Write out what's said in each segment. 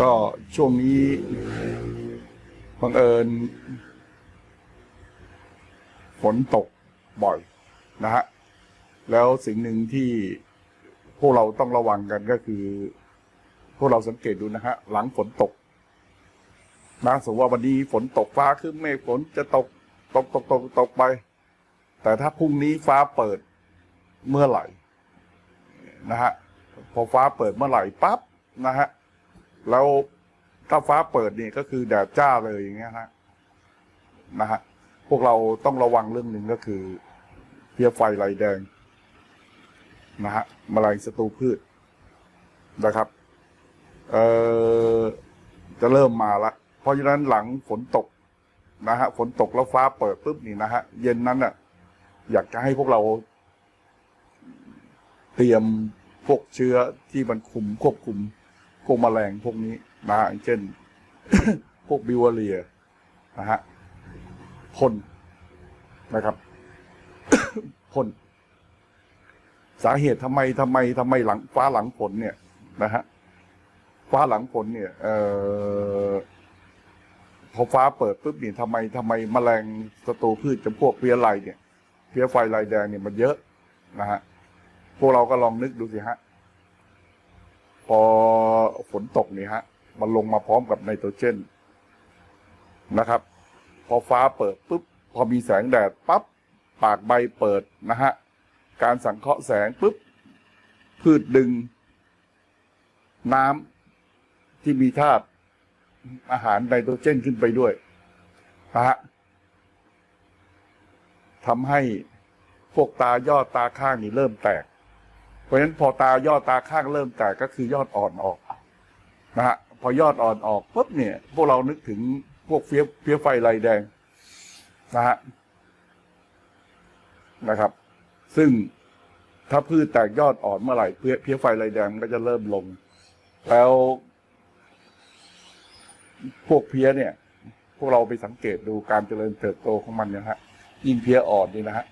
ก็ช่วงนี้บังเอิญฝนตกบ่อยนะฮะ แล้วสิ่งหนึ่งที่พวกเราต้องระวังกันก็คือ พวกเราสังเกตดูนะฮะ หลังฝนตกนะสมมติว่าวันนี้ฝนตกฟ้าคึ้นเมฆฝนจะตกตกตกตกตกไป แต่ถ้าพรุ่งนี้ฟ้าเปิดเมื่อไหร่นะฮะพอฟ้าเปิดเมื่อไหร่ปั๊บนะฮะ แล้วถ้าฟ้าเปิดนี่ก็คือแดดจ้าเลยอย่างเงี้ยฮะนะฮะพวกเราต้องระวังเรื่องหนึ่งก็คือเพี้ยไฟลายแดงนะฮะแมลงศัตรูพืชนะครับเอ่อจะเริ่มมาละ เพราะฉะนั้นหลังฝนตกนะฮะฝนตกแล้วฟ้าเปิดปุ๊บนี่นะฮะเย็นนั้นน่ะ อยากจะให้พวกเรา เตรียมพวกเชื้อที่มันคุมควบคุม พวกแมลงพวกนี้นะฮะเช่น พวกบิวเรียนะฮะพ่นนะครับพ่นสาเหตุทำไมทำไมทำไมหลังฟ้าหลังฝนเนี่ยนะฮะฟ้าหลังฝนเนี่ย เอ่อพอฟ้าเปิดปุ๊บเนี่ยทำไมทำไมแมลงศัตรูพืชจำพวกเพี้ยไรเนี่ยเพี้ยไฟลายแดงเนี่ยมันเยอะนะฮะพวกเราก็ลองนึกดูสิฮะพอ ฝนตกนี่ฮะ มันลงมาพร้อมกับไนโตรเจนนะครับ พอฟ้าเปิดปุ๊บ พอมีแสงแดดปั๊บปากใบเปิดนะฮะ การสังเคราะห์แสงปุ๊บ พืชดึง น้ำที่มีธาตุอาหารไนโตรเจนขึ้นไปด้วยนะฮะทำให้พวกตายอดตาข้างนี่เริ่มแตก เพราะฉะนั้นพอตายอดตาข้างเริ่มแตกก็คือยอดอ่อนออก นะฮะพอยอดอ่อนออกปุ๊บเนี่ย พวกเรานึกถึงพวกเฟี้ยเฟี้ยไฟลายแดงนะฮะนะครับ ซึ่งถ้าพืชแตกยอดอ่อนเมื่อไหร่เพี้ยเพี้ยไฟลายแดงมันก็จะเริ่มลง แล้ว พวกเพี้ยเนี่ย พวกเราไปสังเกตดูการเจริญเติบโตของมันนะฮะยิ่งเพี้ยอ่อนนี่นะฮะ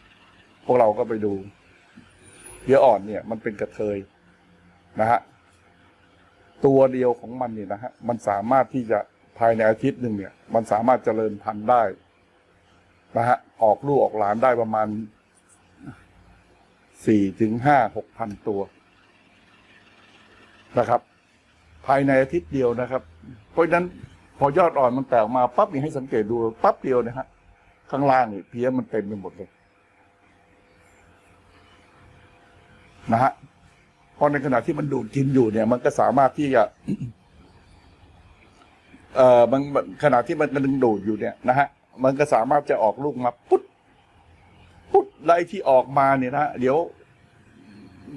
พวกเราก็ไปดูเพี้ยอ่อนเนี่ย มันเป็นกระเทยนะฮะ ตัวเดียวของมันเนี่ยนะฮะมันสามารถที่จะภายในอาทิตย์หนึ่งเนี่ย มันสามารถเจริญพันธุ์ได้นะฮะออกลูกออกหลานได้ประมาณสี่ถึงห้าหกพันตัวนะครับ ภายในอาทิตย์เดียวนะครับ เพราะฉะนั้นพอยอดอ่อนมันแตกออกมาปั๊บนี่ให้สังเกตดูปั๊บเดียวนะฮะข้างล่างนี่เพี้ยมันเต็มไปหมดเลยนะฮะ พราะในขณะที่มันดูดกินอยู่เนี่ย มันก็สามารถที่จะเอ่อมันขณะที่มันกำลังดูดอยู่เนี่ยนะฮะมันก็สามารถจะออกลูกมาปุ๊ดปุ๊ดไล่ที่ออกมาเนี่ยนะเดี๋ยว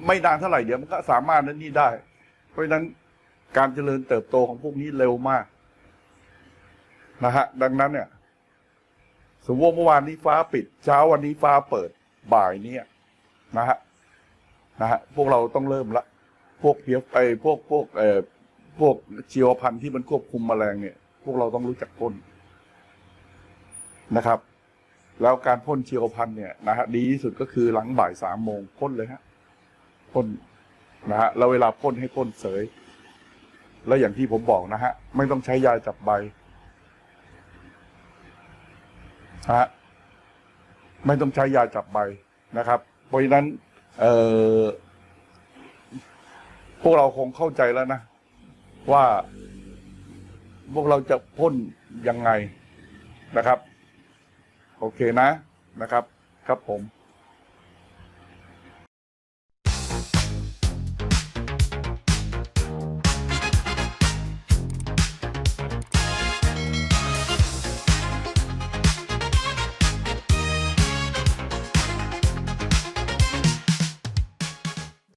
ไม่นานเท่าไหร่เดี๋ยวมันก็สามารถนั้นนี่ได้ เพราะฉะนั้นการเจริญเติบโตของพวกนี้เร็วมากนะฮะดังนั้นเนี่ย สมมติเมื่อวานนี้ฟ้าปิด เช้าวันนี้ฟ้าเปิดบ่ายเนี่ยนะฮะ นะฮะพวกเราต้องเริ่มละ พวกเพียไอพวกพวกเอ่อพวกชีวพันธุ์ที่มันควบคุมแมลงเนี่ย พวกเราต้องรู้จักพ่นนะครับ แล้วการพ่นชีวพันธุ์เนี่ยนะฮะดีที่สุดก็คือหลังบ่ายสามโมงพ่นเลยฮะพ่นนะฮะแล้วเวลาพ่นให้พ่นเสย แล้วอย่างที่ผมบอกนะฮะ ไม่ต้องใช้ยาจับใบนะฮะไม่ต้องใช้ยาจับใบนะครับ เพราะฉะนั้น เออพวกเราคงเข้าใจแล้วนะ ว่า พวกเราจะพ่นยังไงนะครับ โอเคนะนะครับ ครับผม